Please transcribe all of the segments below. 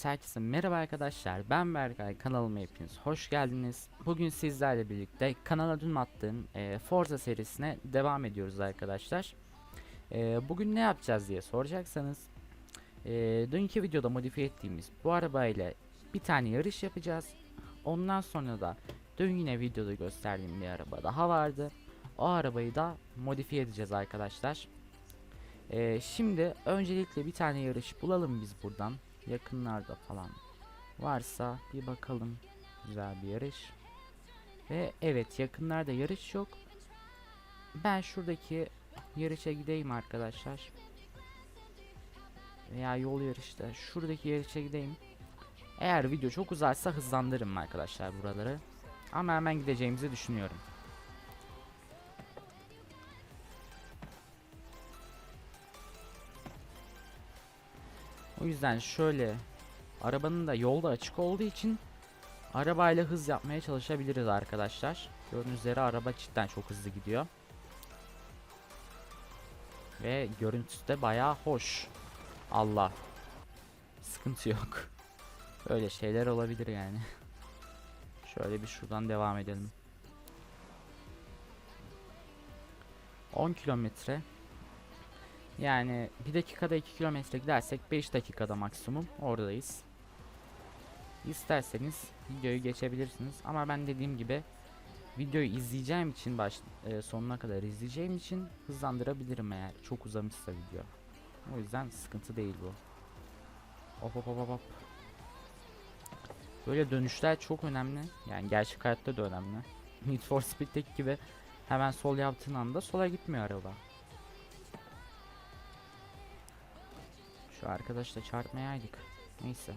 Evet herkese merhaba arkadaşlar ben Berkay kanalıma hepiniz hoş geldiniz. Bugün sizlerle birlikte kanala dün attığım e, Forza serisine devam ediyoruz arkadaşlar. E, bugün ne yapacağız diye soracaksanız e, dünkü videoda modifiye ettiğimiz bu arabayla bir tane yarış yapacağız. Ondan sonra da dün yine videoda gösterdiğim bir araba daha vardı. O arabayı da modifiye edeceğiz arkadaşlar. E, şimdi öncelikle bir tane yarış bulalım biz buradan yakınlarda falan varsa bir bakalım güzel bir yarış. Ve evet yakınlarda yarış yok. Ben şuradaki yarışa gideyim arkadaşlar. Veya yol yarışta şuradaki yarışa gideyim. Eğer video çok uzarsa hızlandırırım arkadaşlar buraları. Ama hemen gideceğimizi düşünüyorum. O yüzden şöyle arabanın da yolda açık olduğu için arabayla hız yapmaya çalışabiliriz arkadaşlar. Gördüğünüz üzere araba cidden çok hızlı gidiyor. Ve görüntüsü de bayağı hoş. Allah. Sıkıntı yok. Böyle şeyler olabilir yani. Şöyle bir şuradan devam edelim. 10 kilometre yani bir dakikada 2 kilometre gidersek 5 dakikada maksimum oradayız. İsterseniz videoyu geçebilirsiniz ama ben dediğim gibi videoyu izleyeceğim için baş e, sonuna kadar izleyeceğim için hızlandırabilirim eğer çok uzamışsa video. O yüzden sıkıntı değil bu. Hop hop hop hop. Böyle dönüşler çok önemli. Yani gerçek hayatta da önemli. Need for Speed'deki gibi hemen sol yaptığın anda sola gitmiyor araba. Şu arkadaşla çarpmayaydık. Neyse.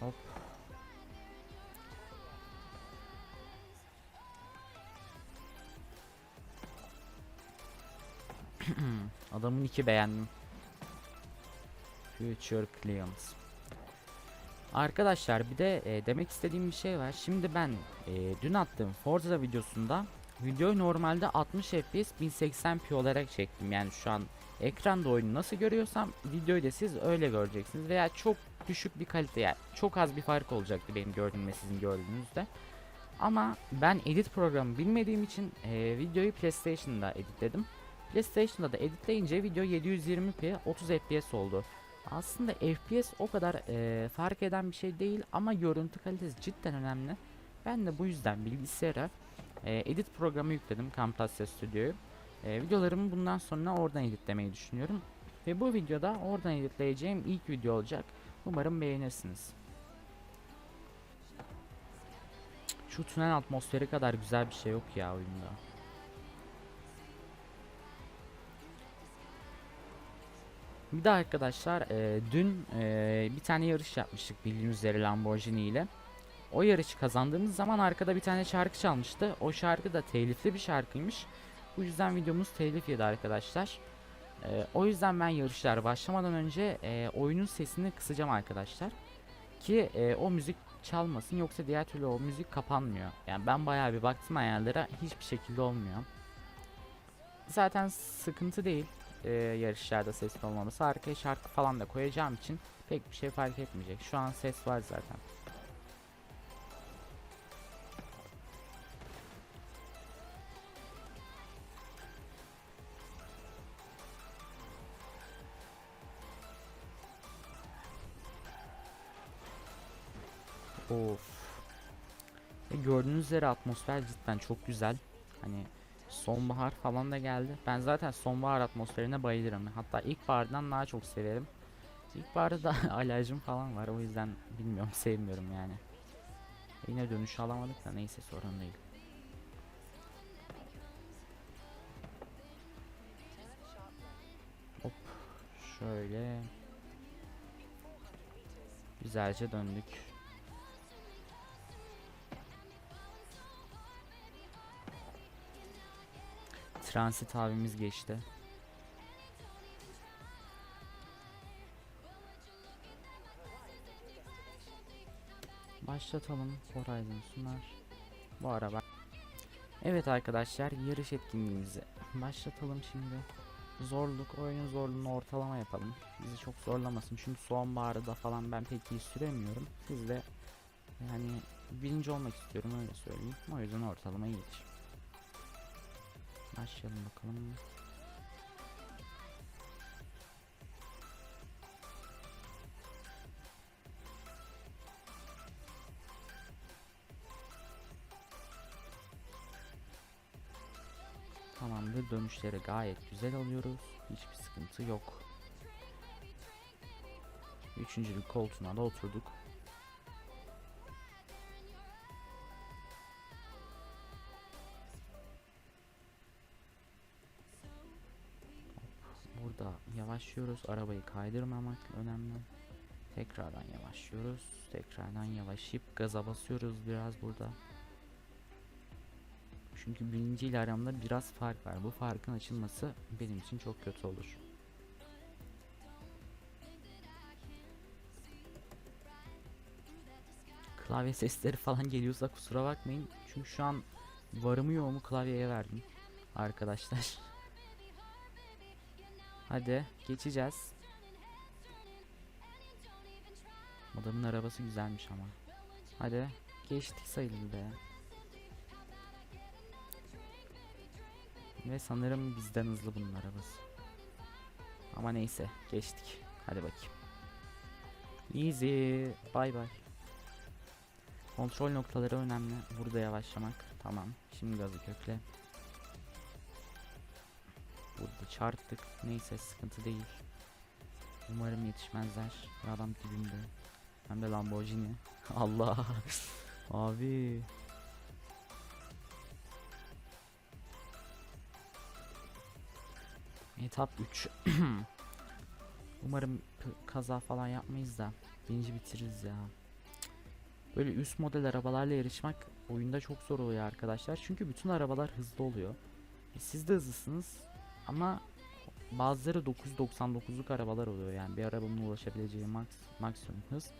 Hop. Adamın iki beğendim. Future Cleans. Arkadaşlar bir de e, demek istediğim bir şey var. Şimdi ben e, dün attığım Forza videosunda Videoyu normalde 60 FPS 1080p olarak çektim. Yani şu an ekranda oyunu nasıl görüyorsam videoyu da siz öyle göreceksiniz. Veya çok düşük bir kalite yani çok az bir fark olacaktı benim gördüğüm ve sizin gördüğünüzde. Ama ben edit programı bilmediğim için e, videoyu PlayStation'da editledim. PlayStation'da da editleyince video 720p 30 FPS oldu. Aslında FPS o kadar e, fark eden bir şey değil ama görüntü kalitesi cidden önemli. Ben de bu yüzden bilgisayara e, edit programı yükledim Camtasia Studio'yu. E, videolarımı bundan sonra oradan editlemeyi düşünüyorum. Ve bu videoda oradan editleyeceğim ilk video olacak. Umarım beğenirsiniz. Şu tünel atmosferi kadar güzel bir şey yok ya oyunda. Bir de arkadaşlar e, dün e, bir tane yarış yapmıştık bildiğiniz üzere Lamborghini ile. O yarışı kazandığımız zaman arkada bir tane şarkı çalmıştı. O şarkı da telifli bir şarkıymış. Bu yüzden videomuz telif yedi arkadaşlar. Ee, o yüzden ben yarışlar başlamadan önce e, oyunun sesini kısacağım arkadaşlar. Ki e, o müzik çalmasın yoksa diğer türlü o müzik kapanmıyor. Yani ben bayağı bir baktım ayarlara hiçbir şekilde olmuyor. Zaten sıkıntı değil e, yarışlarda sesli olmaması. Arkaya şarkı falan da koyacağım için pek bir şey fark etmeyecek. Şu an ses var zaten. Of. E gördüğünüz üzere atmosfer cidden çok güzel. Hani sonbahar falan da geldi. Ben zaten sonbahar atmosferine bayılırım. Hatta ilkbahardan daha çok severim. İlkbaharda da alerjim falan var. O yüzden bilmiyorum sevmiyorum yani. Yine dönüş alamadık da neyse sorun değil. Hop şöyle güzelce döndük. Transit abimiz geçti. Başlatalım Horizon sunar. Bu araba. Evet arkadaşlar yarış etkinliğimizi başlatalım şimdi. zorluk oyunun zorluğunu ortalama yapalım. Bizi çok zorlamasın çünkü sonbaharda da falan ben pek iyi süremiyorum. Siz de yani birinci olmak istiyorum öyle söyleyeyim. O yüzden ortalama iyidir. Başlayalım bakalım. Tamamdır dönüşleri gayet güzel alıyoruz. Hiçbir sıkıntı yok. Üçüncülük koltuğuna da oturduk. Yavaşlıyoruz. Arabayı kaydırmamak önemli. Tekrardan yavaşlıyoruz. Tekrardan yavaşlayıp gaza basıyoruz biraz burada. Çünkü birinci ile aramda biraz fark var. Bu farkın açılması benim için çok kötü olur. Klavye sesleri falan geliyorsa kusura bakmayın. Çünkü şu an varımı yoğumu klavyeye verdim. Arkadaşlar. Hadi geçeceğiz. Adamın arabası güzelmiş ama. Hadi geçtik sayılır be. Ve sanırım bizden hızlı bunun arabası. Ama neyse geçtik. Hadi bakayım. Easy. Bay bay. Kontrol noktaları önemli. Burada yavaşlamak. Tamam. Şimdi gazı kökle. Burada çarptık. Neyse sıkıntı değil. Umarım yetişmezler. Adam dibimde. Hem de Lamborghini. Allah. Abi. Etap 3. Umarım kaza falan yapmayız da birinci bitiririz ya. Böyle üst model arabalarla yarışmak oyunda çok zor oluyor arkadaşlar. Çünkü bütün arabalar hızlı oluyor. E, siz de hızlısınız ama bazıları 999'luk arabalar oluyor yani bir arabanın ulaşabileceği max, maksimum hız.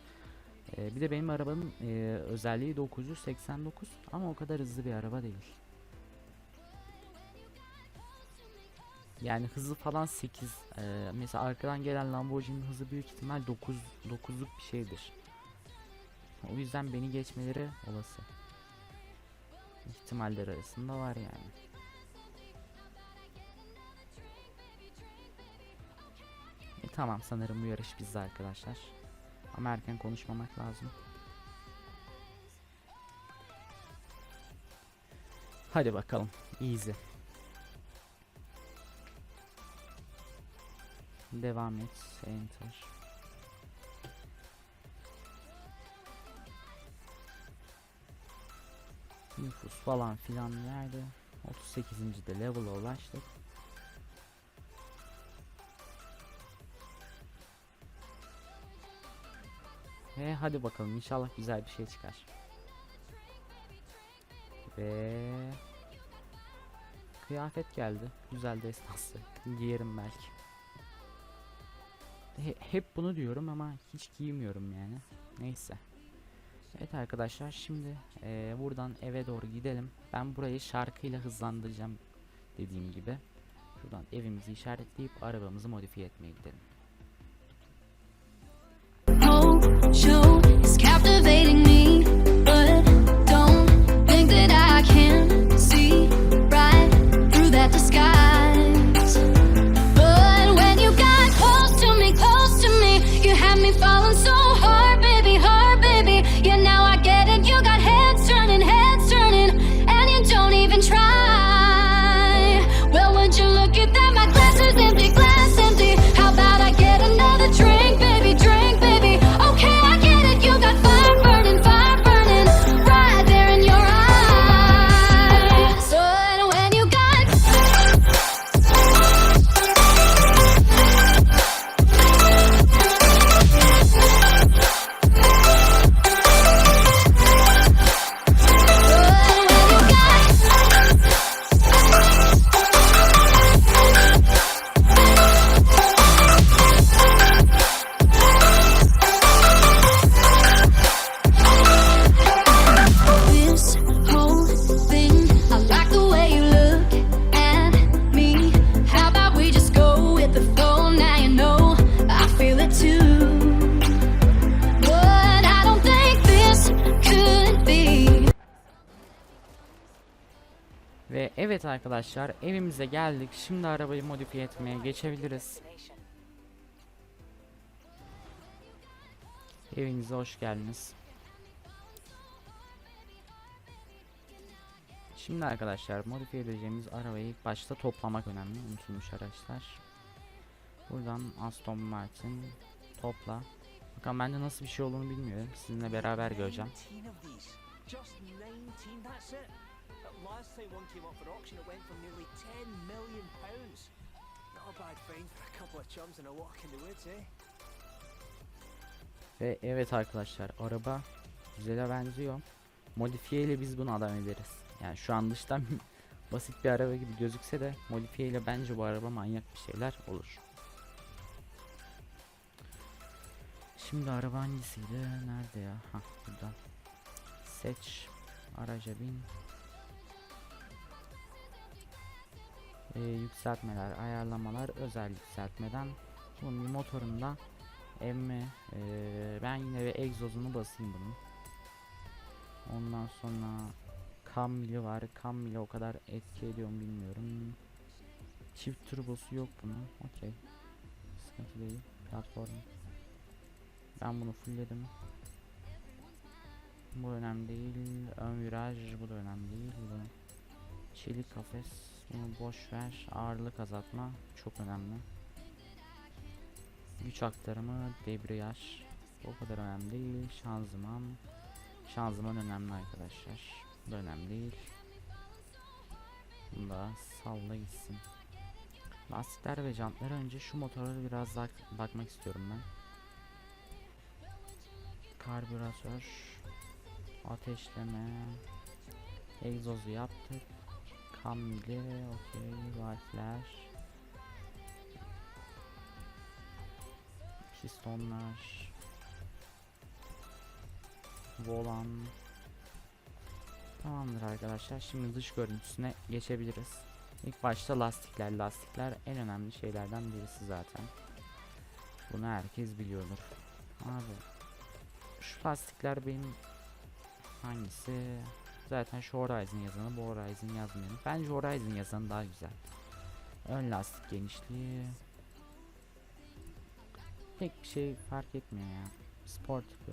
E, bir de benim arabanın e, özelliği 989 ama o kadar hızlı bir araba değil. Yani hızı falan 8. Ee, mesela arkadan gelen Lamborghini hızı büyük ihtimal 9 9'luk bir şeydir. O yüzden beni geçmeleri olası. İhtimaller arasında var yani. Tamam sanırım bu yarış bizde arkadaşlar. Ama erken konuşmamak lazım. Hadi bakalım. Easy. Devam et. Enter. Nüfus falan filan nerede? 38. de level'a ulaştık. Ve hadi bakalım inşallah güzel bir şey çıkar. Ve kıyafet geldi. Güzel destansı. Giyerim belki. He- hep bunu diyorum ama hiç giymiyorum yani. Neyse. Evet arkadaşlar şimdi eee, buradan eve doğru gidelim. Ben burayı şarkıyla hızlandıracağım dediğim gibi. Şuradan evimizi işaretleyip arabamızı modifiye etmeye gidelim. Evet arkadaşlar evimize geldik. Şimdi arabayı modifiye etmeye geçebiliriz. Evinize hoş geldiniz. Şimdi arkadaşlar modifiye edeceğimiz arabayı ilk başta toplamak önemli. Unutulmuş araçlar. Buradan Aston Martin topla. Bakalım bende nasıl bir şey olduğunu bilmiyorum. Sizinle beraber göreceğim. Last time one came up for auction, it went for nearly 10 million pounds. Not a bad find for a couple of chums and a walk in the woods, eh? Ve evet arkadaşlar araba güzele benziyor. Modifiye ile biz bunu adam ederiz. Yani şu an dıştan basit bir araba gibi gözükse de modifiye ile bence bu araba manyak bir şeyler olur. Şimdi araba hangisiydi? Nerede ya? Ha burada. Seç. Araca bin. Ee, yükseltmeler, ayarlamalar, özel yükseltmeden bunun bir motorunda emme ee, ben yine bir egzozunu basayım bunun. Ondan sonra kam mili var. Kam mili o kadar etki ediyor mu bilmiyorum. Çift turbosu yok bunun. Okey. Sıkıntı değil. Platform. Ben bunu fullledim. Bu önemli değil. Ön viraj bu da önemli değil. Çelik kafes. Bunu boş ver. Ağırlık azaltma çok önemli. Güç aktarımı, debriyaj. O kadar önemli değil. Şanzıman. Şanzıman önemli arkadaşlar. Bu önemli değil. Bunu da salla gitsin. Lastikler ve jantlara önce şu motora biraz daha bakmak istiyorum ben. Karbüratör. Ateşleme. Egzozu yaptık. Kamli, okey, valfler. Pistonlar. Volan. Tamamdır arkadaşlar. Şimdi dış görüntüsüne geçebiliriz. İlk başta lastikler. Lastikler en önemli şeylerden birisi zaten. Bunu herkes biliyordur. Abi. Şu lastikler benim hangisi? Zaten şu Horizon yazanı, bu Horizon yazmıyorum. Bence Horizon yazanı daha güzel. Ön lastik genişliği. Pek şey fark etmiyor ya. Spor tipi.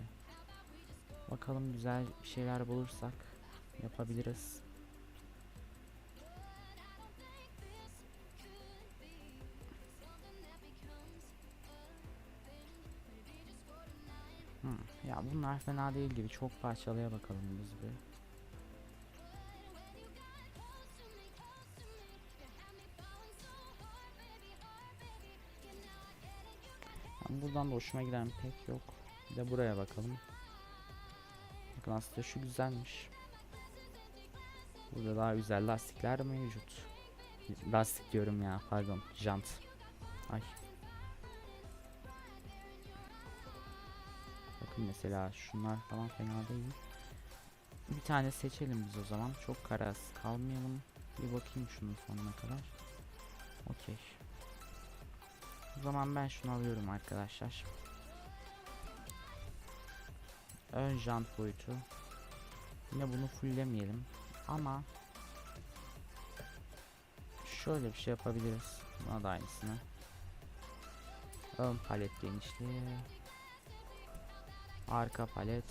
Bakalım güzel şeyler bulursak yapabiliriz. Hmm, ya bunlar fena değil gibi. Çok parçalıya bakalım biz bir. Da hoşuma giden pek yok. Bir de buraya bakalım. Bakın aslında şu güzelmiş. Burada daha güzel lastikler mevcut. Lastik diyorum ya pardon jant. Ay. Bakın mesela şunlar falan fena değil. Bir tane seçelim biz o zaman. Çok kararsız kalmayalım. Bir bakayım şunun sonuna kadar. Okey. Zaman ben şunu alıyorum arkadaşlar. Ön jant boyutu. Yine bunu fulllemeyelim. Ama şöyle bir şey yapabiliriz. Buna da aynısını. Ön palet genişliği. Arka palet.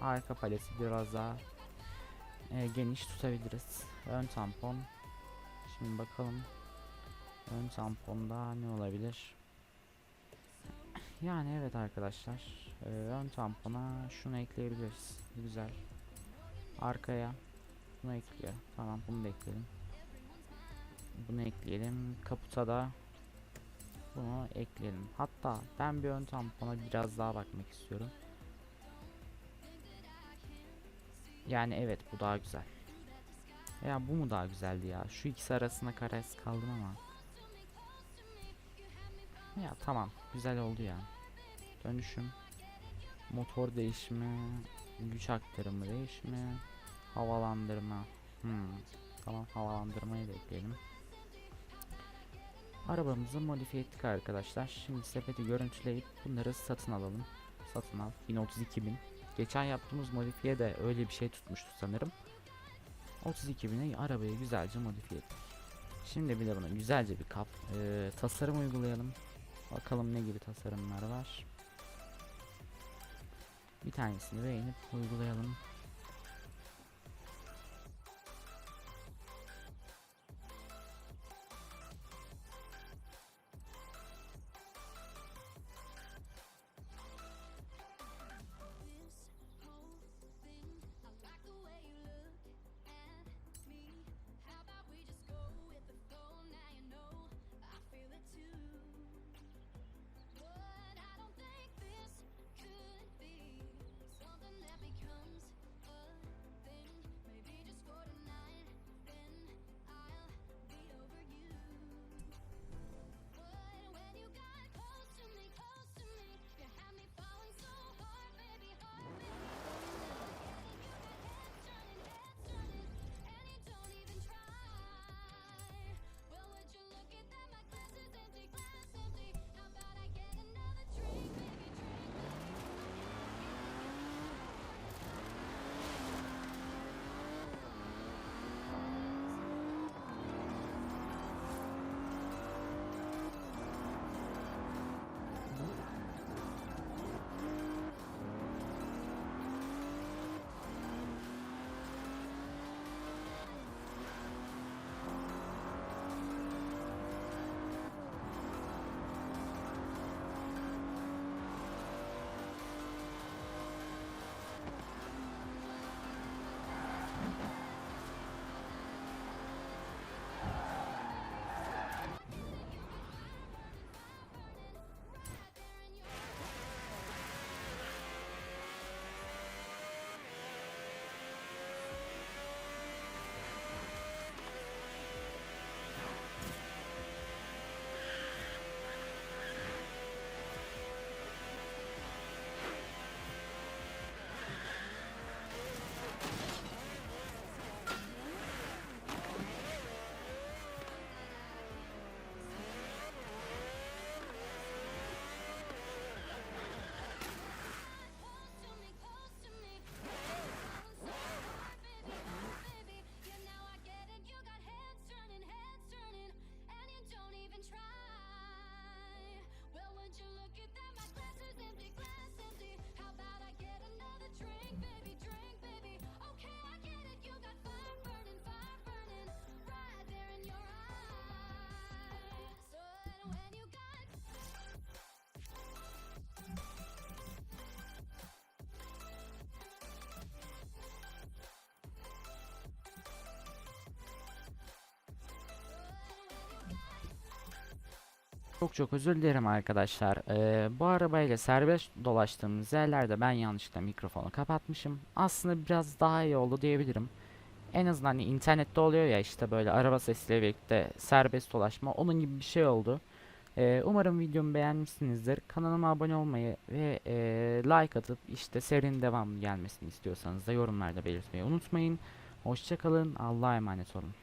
Arka paleti biraz daha e, geniş tutabiliriz. Ön tampon. Şimdi bakalım. Ön tamponda ne olabilir? Yani evet arkadaşlar. e, ön tampona şunu ekleyebiliriz. Güzel. Arkaya bunu ekliyor. Tamam bunu da ekleyelim. Bunu ekleyelim. Kaputa da bunu ekleyelim. Hatta ben bir ön tampona biraz daha bakmak istiyorum. Yani evet bu daha güzel. Ya bu mu daha güzeldi ya? Şu ikisi arasında kararsız kaldım ama. Ya tamam. Güzel oldu ya. Dönüşüm. Motor değişimi. Güç aktarımı değişimi. Havalandırma. Hmm. Tamam havalandırmayı da ekleyelim. Arabamızı modifiye ettik arkadaşlar. Şimdi sepeti görüntüleyip bunları satın alalım. Satın al. 1032 bin. Geçen yaptığımız modifiye de öyle bir şey tutmuştu sanırım. 32 bine arabayı güzelce modifiye ettik. Şimdi bir de buna güzelce bir kap e, tasarım uygulayalım. Bakalım ne gibi tasarımlar var. Bir tanesini beğenip uygulayalım. Çok çok özür dilerim arkadaşlar. Ee, bu arabayla serbest dolaştığımız yerlerde ben yanlışlıkla mikrofonu kapatmışım. Aslında biraz daha iyi oldu diyebilirim. En azından hani internette oluyor ya işte böyle araba sesiyle birlikte serbest dolaşma onun gibi bir şey oldu. Ee, umarım videomu beğenmişsinizdir. Kanalıma abone olmayı ve e, like atıp işte serinin devamlı gelmesini istiyorsanız da yorumlarda belirtmeyi unutmayın. Hoşçakalın. Allah'a emanet olun.